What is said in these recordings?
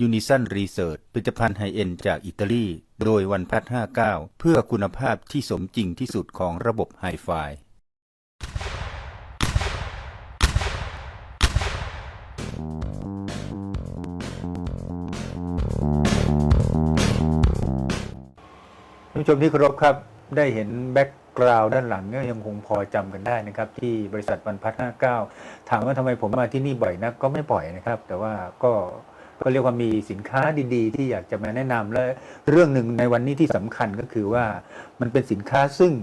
ยูนิซันรีเสิร์ชผลิตภัณฑ์ไฮเอ็นจากอิตาลี โดยวันพัฒ59 เพื่อคุณภาพที่สมจริงที่สุดของระบบไฮไฟท่านผู้ชมที่เคารพครับ ได้เห็นแบ็กกราวด์ด้านหลังก็ยังคงพอจำกันได้นะครับ ที่บริษัทวันพัฒ59 ถามว่าทำไมผมมาที่นี่บ่อยนักก็ไม่บ่อยนะครับ แต่ว่าก็ ก็เรียกว่ามีสินค้าดีๆ ที่อยากจะมาแนะนำและเรื่องหนึ่งในวันนี้ที่สำคัญก็คือว่ามันเป็นสินค้าซึ่ง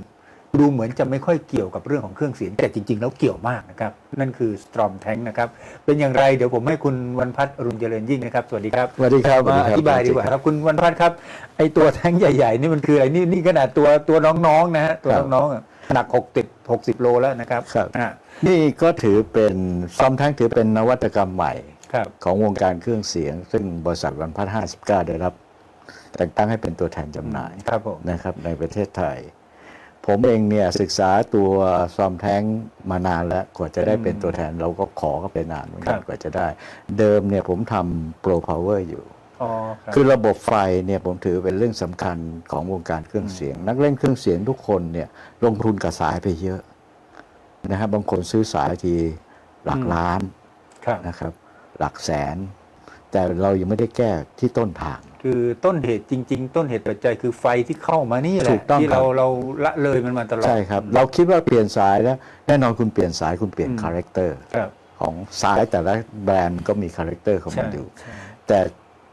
ดูเหมือนจะไม่ค่อยเกี่ยวกับเรื่องของเครื่องเสียง แต่จริง ๆ แล้วเกี่ยวมากนะครับ นั่นคือ Strom Tank นะครับ เป็นอย่างไรเดี๋ยวผมให้คุณวันพัฒน์อรุณเจริญยิ่งนะครับ สวัสดีครับสวัสดีครับมาสวัสอดีครับธิบายดีกว่าครับคุณวันพัฒน์ครับไอตัวแท้งใหญ่ ๆ นี่มันคืออะไรนี่นี่ขนาดตัวตัวน้องๆนะฮะตัวน้องๆอะหนักหกติดหกสิบโลแล้วนะครับครับอ่านี่ก็ถือเป็นซอมแท้งถือเป็นนวัตกรรมใหม่ครับ ของวงการเครื่องเสียง ซึ่งบริษัทวันพัฒ59ได้รับ แต่งตั้งให้เป็นตัวแทนจำหน่ายครับผมนะครับ ในประเทศไทย ผมเองเนี่ยศึกษาตัวซอมแท้งมานานแล้ว กว่าจะได้เป็นตัวแทนเราก็ขอก็ไปนานเหมือนกันกว่าจะได้ เดิมเนี่ยผมทำโปรพาวเวอร์อยู่อ๋อครับคือระบบไฟเนี่ยผมถือเป็นเรื่องสำคัญของวงการเครื่องเสียง นักเล่นเครื่องเสียงทุกคนเนี่ยลงทุนกับสายไปเยอะนะครับบางคนซื้อสายทีหลักล้านครับนะครับ หลักแสน แต่เรายังไม่ได้แก้ที่ต้นทาง คือต้นเหตุจริง ๆ ต้นเหตุปัจจัยคือไฟที่เข้ามานี่แหถูละกต้องที่ครับเราเราละเลยมันมาตลอดใช่ครับ เราคิดว่าเปลี่ยนสายแล้ว แน่นอนคุณเปลี่ยนสายคุณเปลี่ยนอืมคาแรคเตอร์ ครับของสายแต่ละแบรนด์ก็มีคาแรคเตอร์ของมันใช่อยู่ ใช่แต่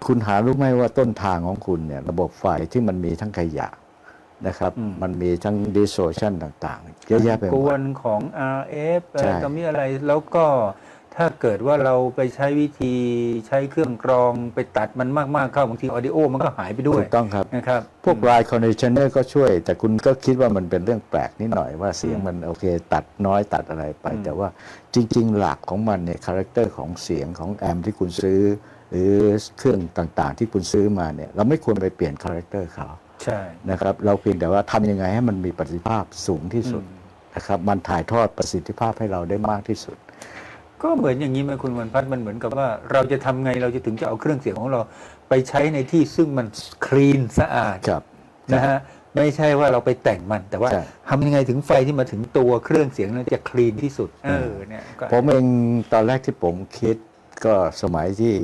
คุณหารู้ไหมว่าต้นทางของคุณเนี่ยระบบไฟที่มันมีทั้งขยะนะครับ มันมีทั้ง distortion ต่างๆ เยอะแยะไปหกมวด นของ RF อะไรใช่ ต่อมีอะไรแล้วก็ ถ้าเกิดว่าเราไปใช้วิธีใช้เครื่องกรองไปตัดมันมาก ๆ เข้าบางทีออดิโอมันก็หายไปด้วยถูกต้องครับนะครับ พวก ride conditioner ก็ช่วย แต่คุณก็คิดว่ามันเป็นเรื่องแปลกนิดหน่อยว่าเสียงมันโอเค ตัดน้อยตัดอะไรไป แต่ว่าจริง ๆ หลักของมันเนี่ยคาแรคเตอร์ของเสียงของแอมที่คุณซื้อ หรือเครื่องต่างๆ ที่คุณซื้อมาเนี่ยเราไม่ควรไปเปลี่ยนคาแรคเตอร์เขาใช่นะครับเราเพียงแต่ว่าทำยังไงให้มันมีประสิทธิภาพสูงที่สุดนะครับมันถ่ายทอดประสิทธิภาพให้เราได้มากที่สุด ก็เหมือนอย่างนี้ไหมคุณวันพัฒน์มันเหมือนกับว่า เราจะทำไงเราจะถึงจะเอาเครื่องเสียงของเราไปใช้ในที่ซึ่งมันคลีนสะอาดครับนะฮะไม่ใช่ว่าเราไปแต่งมัน แต่ว่าใช่ทำยังไงถึงไฟที่มาถึงตัวเครื่องเสียงนั้นจะคลีนที่สุดเออเนี่ยก็ผมเองตอนแรกที่ผมคิดก็สมัยที่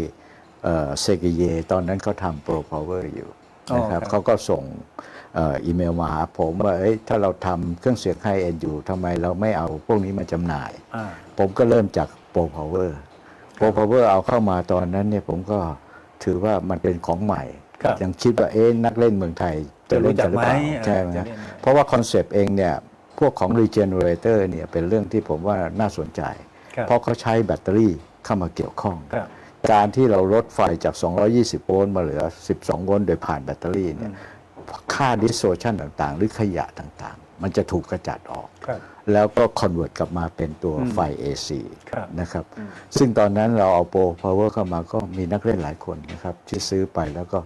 เซกเยตอนนั้นเขาทำโปรพาวเวอร์อยู่นะครับเขาก็ส่งเอ่ออีเมลมาหาผมว่าเอ้ยถ้าเราทำเครื่องเสียงไฮเอ็นอยู่ทำไมเราไม่เอาพวกนี้มาจำหน่ายอ่าผมก็เริ่มจาก โปรพาวเวอร์โปรพาวเวอร์เอาเข้ามาตอนนั้นเนี่ยผมก็ถือว่ามันเป็นของใหม่ครับยังคิดว่าเอ๊ะนักเล่นเมืองไทยจะเล่นกันหรือเปล่าจะรู้จักไหมใช่ไหมเออจะเล่นไหมเพราะว่าคอนเซปต์เองเนี่ยพวกของ regenerator เนี่ยเป็นเรื่องที่ผมว่าน่าสนใจครับเพราะเขาใช้แบตเตอรี่เข้ามาเกี่ยวข้องครับการที่เราลดไฟจาก 220 โวลต์มาเหลือ 12 โวลต์โดยผ่านแบตเตอรี่เนี่ยค่า distortion ต่างๆ หรือขยะต่างๆ มันจะถูกกระจัดออก ครับแล้วก็ convert กลับมาเป็นตัวไฟ AC ครับ นะครับ ซึ่งตอนนั้นเราเอาโปร power เข้ามาก็มีนักเล่นหลายคนนะครับ ที่ซื้อไปแล้วก็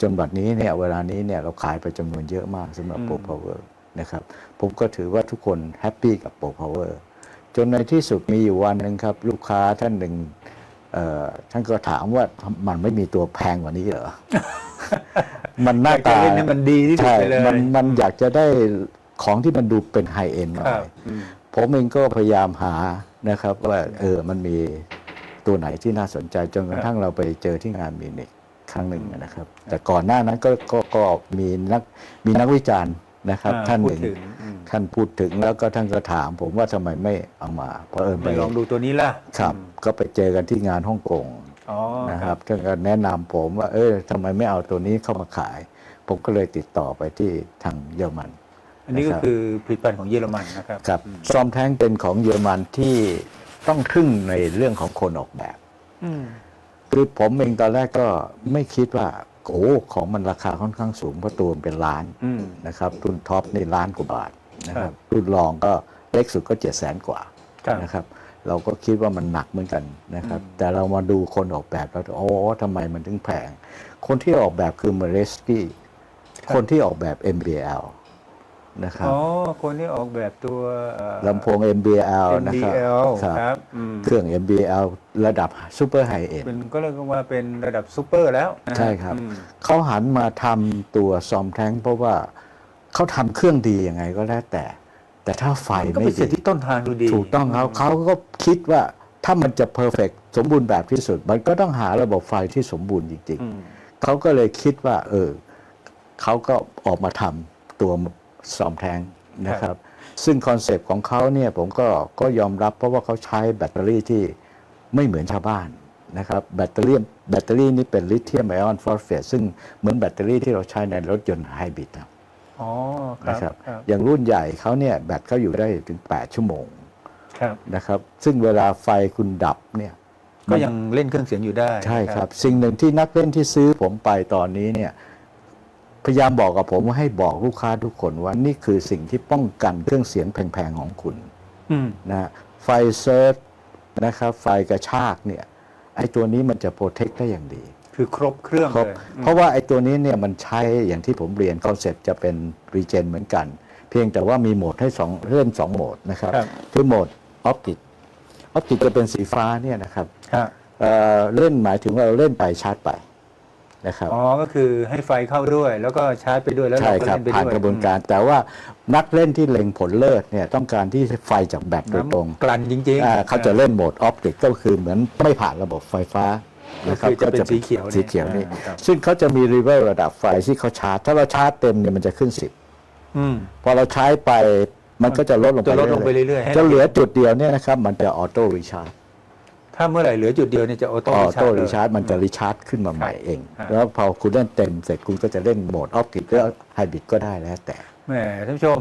จนบัดนี้เนี่ยเวลานี้เนี่ยเราขายไปจำนวนเยอะมากสำหรับโปร power นะครับ ผมก็ถือว่าทุกคนแฮปปี้กับโปร power จนในที่สุดมีอยู่วันหนึ่งครับ ลูกค้าท่านหนึ่งเอ่อท่านก็ถามว่ามันไม่มีตัวแพงกว่านี้เหรอ มันหน้าตาอยากจะเล่นให้มันดีที่สุดใช่ไปเลยมันมันอยากจะได้ ของที่มันดูเป็นไฮเอ็นหน่คอรับยอืมผมเองก็พยายามหานะครับว่าเออมันมีตัวไหนที่น่าสนใจจนกระทั่งเราไปเจอที่งานมิวนิกครั้งหนึ่งนะครับ แต่ก่อนหน้านั้นก็ก็ก็มีนักมีนักวิจารณ์นะครับอ่าท่านหนึ่งพูดถึงอืมท่านพูดถึงแล้วก็ท่านก็ถาม ผมว่าทำไมไม่เอามาเพราะเออไปไม่ลองดูตัวนี้ล่ะครับ ก็ไปเจอกันที่งานฮ่องกงอ๋อนะครับท่านก็แนะนำผมว่าเออทำไมไม่เอาตัวนี้เข้ามาขาย ผมก็เลยติดต่อไปที่ทางเยอรมัน อันนี้ก็นะครับคือผลิตภัณฑ์ของเยอรมันนะครับครับซอมแท้งเป็นของเยอรมันที่ต้องทึ่งในเรื่องของคนออกแบบอืมคือผมเองตอนแรกก็ไม่คิดว่าโอ้ของมันราคาค่อนข้างสูงเพราะตัวมันเป็นล้านอืมนะครับรุ่นท็อปนี่ล้านกว่าบาทนะคครัรับบรุ่นรองก็เล็กสุดก็เจ็ดแสนกว่าครับนะครับ เราก็คิดว่ามันหนักเหมือนกันนะครับ แต่เรามาดูคนออกแบบแล้วโอ้ทำไมมันถึงแพงคนที่ออกแบบคือเมเรสกี้คนที่ออกแบบ MBL นะครับอ๋อ คนที่ออกแบบตัวเอ่อลำโพง MBL นะครับ MBL ครับครับอืมเครื่อง MBL ระดับซูเปอร์ไฮเอ็นเป็นก็เรียกว่าเป็นระดับซูเปอร์แล้วนะฮะใช่ครับอืมเขาหันมาทำตัวซอมแทงเพราะว่าเขาทำเครื่องดียังไงก็แล้วแต่ แต่ถ้าไฟมันก็ไม่เป็นสิ่ดีงที่ต้นทางดูดี ถูกต้องเขาเขาก็คิดว่าถ้ามันจะเพอร์เฟกสมบูรณ์แบบที่สุด มันก็ต้องหาระบบไฟที่สมบูรณ์จริงอืมๆเขาก็เลยคิดว่า เออเขาก็ออกมาทำตัว ซอมแทงนะครับ ซึ่งคอนเซปต์ของเขาเนี่ยผมก็ก็ยอมรับเพราะว่าเขาใช้แบตเตอรี่ที่ไม่เหมือนชาวบ้านนะครับแบตเตอรี่แบตเตอรี่นี่เป็นลิเธียมไอออนฟอสเฟตซึ่งเหมือนแบตเตอรี่ที่เราใช้ในรถยนต์ไฮบริดนะอ๋อคนะรับครับครับอย่างรุ่นใหญ่เขาเนี่ยแบตเขาอยู่ได้ถึง 8 ชั่วโมงครับนะครับ ซึ่งเวลาไฟคุณดับเนี่ยก็ยังเล่นเครื่องเสียงอยู่ได้ ใช่ครับ สิ่งหนึ่งที่นักเล่นที่ซื้อผมไปตอนนี้เนี่ย พยายามบอกกับผมว่าให้บอกลูกค้าทุกคนว่านี่คือสิ่งที่ป้องกันเครื่องเสียงแพงๆของคุณอืมนะฮะไฟเซิร์ฟนะครับไฟกระชากเนี่ยไอ้ตัวนี้มันจะโปรเทคได้อย่างดี คือครบเครื่องครบเลยอืมเพราะว่าไอ้ตัวนี้เนี่ยมันใช้อย่างที่ผมเรียนคอนเซ็ปต์จะเป็นรีเจนเหมือนกัน เพียงแต่ว่ามีโหมดให้สองเล่นสองโหมดนะครับครับคือโหมดออปติกออปติกจะเป็นสีฟ้าเนี่ยนะครับฮะเอ่อเล่นหมายถึงว่าเราเล่นไปชาร์จไป นะครับ อ๋อ ก็คือให้ไฟเข้าด้วย แล้วก็ชาร์จไปด้วยแล้วใช่เราก็ครับเล่นไปผ่านด้วยกระบวนการ แต่ว่านักเล่นที่เล็งผลเลิศเนี่ยต้องการที่ไฟจากแบตโดยตรง น้ำกลั่นจริง อ่าเขาจะเล่นโหมดออปติกก็คือเหมือนไม่ผ่านระบบไฟฟ้าก็นะครับคือจะเป็นสีเขียวสีเขียวนี่อ่าครับ ซึ่งเขาจะมีรีเวลระดับไฟที่เขาชาร์จ ถ้าเราชาร์จเต็มเนี่ยมันจะขึ้น10อืมพอเราใช้ไปมันก็จะลดลงไปจะลดลงไปเรื่อยๆให้ จะเหลือจุดเดียวเนี่ยนะครับ มันจะออโต้รีชาร์จ ถ้าเมื่อไหร่เหลือจุดเดียวเนี่ยจะออโต้ออโต้เลยรีชาร์จมันจะรีชาร์จขึ้นมาใหม่เองครับแล้วพอคุณเล่นเต็มเสร็จคุณก็จะเล่นโหมดออปติกหรือไฮบริดก็ได้แล้วแต่แหมท่านผู้ชม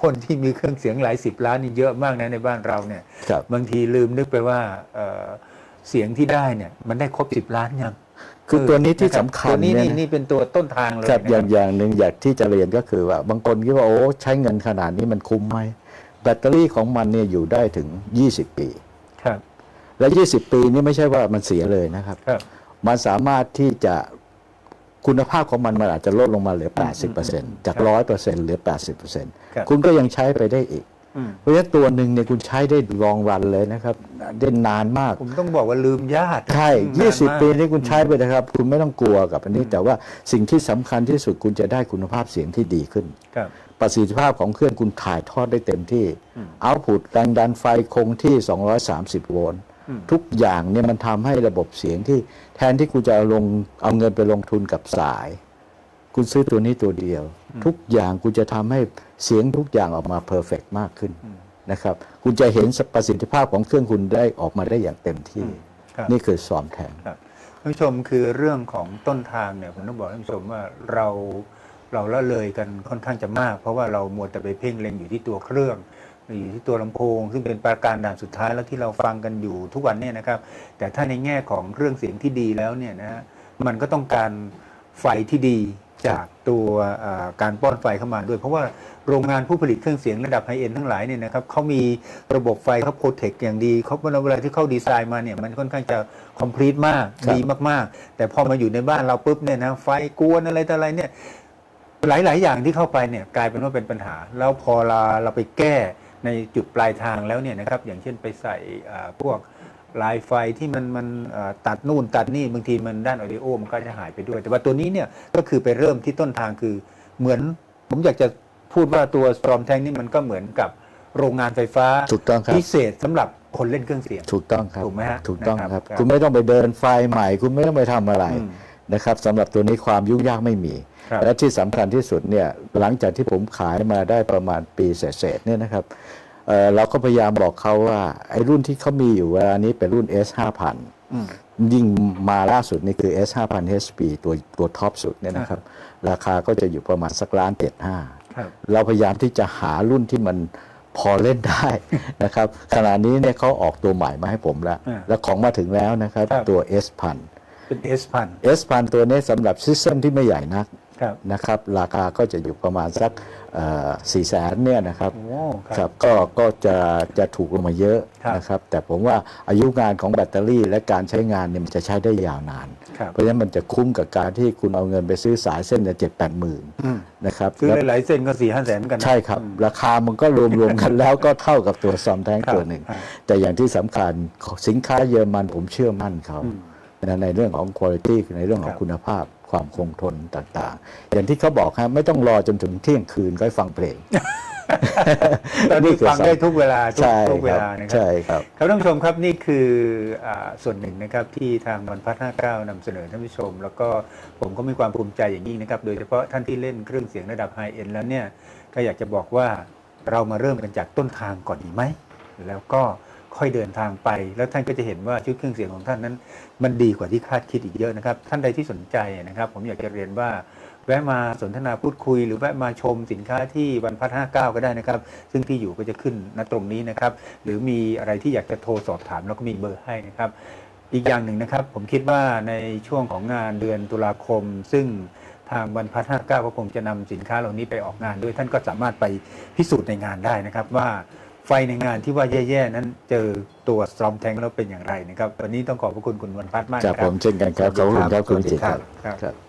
คนที่มีเครื่องเสียงหลายสิบล้านนี่เยอะมากนะในบ้านเราเนี่ยครับบางทีลืมนึกไปว่าเอ่อเสียงที่ได้เนี่ยมันได้ครบสิบล้านยังคือตัวนี้ที่ะรับสำคัญตัวนี้เนี่ยนี่นะนี่เป็นตัวต้นทางเลยครับนะอย่างอย่างหนึ่งอยากที่จะเรียนก็คือว่าบางคนคิดว่าโอ้ใช้เงินขนาดนี้มันคุ้มไหมแบตเตอรี่ของมันเนี่ยอยู่ได้ถึง 20 ปี ครับ และ 20 ปีนี่ไม่ใช่ว่ามันเสียเลยนะครับ ครับมันสามารถที่จะคุณภาพของมันมันอาจจะลดลงมาเหลือ 80%จาก 100%เหลือ80%คุณก็ยังใช้ไปได้อีก อืม เพราะฉะนั้นตัวหนึ่งเนี่ยคุณใช้ได้รองรันเลยนะครับ ได้นานมาก ผมต้องบอกว่าลืมญาติใช่อืมนานมาก20 ปีนี่คุณใช้ไปนะครับ คุณไม่ต้องกลัวกับอันนี้ แต่ว่าสิ่งที่สำคัญที่สุดคุณจะได้คุณภาพเสียงที่ดีขึ้น ครับ ประสิทธิภาพของเครื่องคุณถ่ายทอดได้เต็มที่ เอาพุตแรงดันไฟคงที่ 230 โวลต์อืมทุกอย่างเนี่ยมันทำให้ระบบเสียงที่แทนที่คุณจะเอาลงเอาเงินไปลงทุนกับสาย คุณซื้อตัวนี้ตัวเดียว ทุกอย่างคุณจะทำให้เสียงทุกอย่างออกมาเพอร์เฟกมากขึ้นนะครับ คุณจะเห็นประสิทธิภาพของเครื่องคุณได้ออกมาได้อย่างเต็มที่ครับนี่คือซ้อมแทนครับท่านผู้ชมคือเรื่องของต้นทางเนี่ยผมต้องบอกท่านผู้ชมว่าเราเราละเลยกันค่อนข้างจะมาก เพราะว่าเรามัวแต่ไปเพ่งเล็งอยู่ที่ตัวเครื่อง อยู่ที่ตัวลำโพง ซึ่งเป็นประการด่านสุดท้ายแล้วที่เราฟังกันอยู่ทุกวันเนี่ยนะครับ แต่ถ้าในแง่ของเครื่องเสียงที่ดีแล้วเนี่ยนะฮะมันก็ต้องการไฟที่ดีจากตัวเอ่อการป้อนไฟเข้ามาด้วยเพราะว่าโรงงานผู้ผลิตเครื่องเสียงระดับไฮเอ็นทั้งหลายเนี่ยนะครับเขามีระบบไฟเขาโปรเทคอย่างดีเขาเวลาที่เขาดีไซน์มาเนี่ยมันค่อนข้างจะคอมพลีทมากครับดีมากๆ แต่พอมาอยู่ในบ้านเราปุ๊บเนี่ยนะไฟกวนอะไรต่ออะไรเนี่ยหลาย ๆ อย่างที่เข้าไปเนี่ยกลายเป็นว่าเป็นปัญหา แล้วพอเราเราไปแก้ ในจุดปลายทางแล้วเนี่ยนะครับอย่างเช่นไปใส่อ่าพวกลายไฟที่มันมันอ่าตัดนู่นตัดนี่บางทีมันด้านออดิโอมันก็จะหายไปด้วย แต่ว่าตัวนี้เนี่ยก็คือไปเริ่มที่ต้นทางคือเหมือนผมอยากจะพูดว่าตัว Storm Tank นี่มันก็เหมือนกับโรงงานไฟฟ้าถูกต้องครับพิเศษสำหรับคนเล่นเครื่องเสียง ถูกต้องครับถูกไหมฮะถูกต้องนะครับครับครับ คุณไม่ต้องไปเดินไฟใหม่ คุณไม่ต้องไปทำอะไรอืมนะครับสำหรับตัวนี้ความยุ่งยากไม่มีครับ และที่สำคัญที่สุดเนี่ยหลังจากที่ผมขายมาได้ประมาณปีเศษๆเนี่ยนะครับเอ่อเราก็พยายามบอกเขาว่าไอ้รุ่นที่เขามีอยู่เวลานี้เป็นรุ่น S 5 0 0อืม0ยิ่งมาล่าสุดนี่คือ S 5 0 0 0 HP ตัวตัวท็อปสุดเนี่ยนะครับราคาก็จะอยู่ประมาณสักล้านเจ็ดห้าครับเราพยายามที่จะหารุ่นที่มันพอเล่นได้นะครับขณะนี้เนี่ยเขาออกตัวใหม่มาให้ผมแล้วอ่าแล้วของมาถึงแล้วนะครับครับ ตัว S พันเป็น S พัน S พันตัวนี้สำหรับซิสเต็มที่ไม่ใหญ่นักครับ นะครับราคาก็จะอยู่ประมาณสักสี่แสนเนี่ยนะครับโอ้ครับก็ก็จะจะถูกลงมาเยอะครับนะครับแต่ผมว่าอายุงานของแบตเตอรี่ และการใช้งานเนี่ยมันจะใช้ได้ยาวนานครับเพราะฉะนั้นมันจะคุ้มกับการที่คุณเอาเงินไปซื้อสายเส้นเนี่ยเจ็ดแปดหมื่นอืมนะครับซื้อแล้วหลายๆเส้นก็สี่ห้าแสนเหมือนกันนะใช่ครับราคามันก็รวมๆกันแล้วก็เท่ากับตัวซอมแท้งครับตัวหนึ่งครับแต่อย่างที่สำคัญสินค้าเยอรมันผมเชื่อมั่นเขาอืมนะในเรื่องของคุณภาพในเรื่องขอคงรับคุณภาพ ความคงทนต่างๆ อย่างที่เขาบอกฮะไม่ต้องรอจนถึงเที่ยงคืนก็ให้ฟังเพลงตอนนี้คือฟังได้ทุกเวลาทุกใช่ทุกเวครับลานะครัใช่ครับครับท่านผู้ชมครับนี่คืออาส่วนหนึ่งนะครับที่ทางวันพัฒนาเก้านำเสนอท่านผู้ชม แล้วก็ผมก็มีความภูมิใจอย่างยิ่งนะครับ โดยเฉพาะท่านที่เล่นเครื่องเสียงระดับไฮเอ็นแล้วเนี่ยก็อยากจะบอกว่าเรามาเริ่มกันจากต้นทางก่อนดีไหม แล้วก็ ค่อยเดินทางไป แล้วท่านก็จะเห็นว่าชุดเครื่องเสียงของท่านนั้น มันดีกว่าที่คาดคิดอีกเยอะนะครับ ท่านใดที่สนใจนะครับ ผมอยากจะเรียนว่าแวะมาสนทนาพูดคุย หรือแวะมาชมสินค้าที่วันพัฒนาเก้าก็ได้นะครับ ซึ่งที่อยู่ก็จะขึ้นณตรงนี้นะครับ หรือมีอะไรที่อยากจะโทรสอบถามแล้วก็มีเบอร์ให้นะครับอีกอย่างหนึ่งนะครับ ผมคิดว่าในช่วงของงานเดือนตุลาคม ซึ่งทางวันพัฒนาเก้าก็คงจะนำสินค้าเหล่านี้ไปออกงานด้วยท่านก็สามารถไปพิสูจน์ในงานได้นะครับว่า ไฟในงานที่ว่าแย่ๆนั้นเจอตัวสตรอมแทงแล้วเป็นอย่างไรนะครับ วันนี้ต้องขอบพระคุณคุณวันพัฒน์มากจากนะคผรับมเช่นกันครับขอบคุณครับคุณสวัสจิดีตครับครับครับ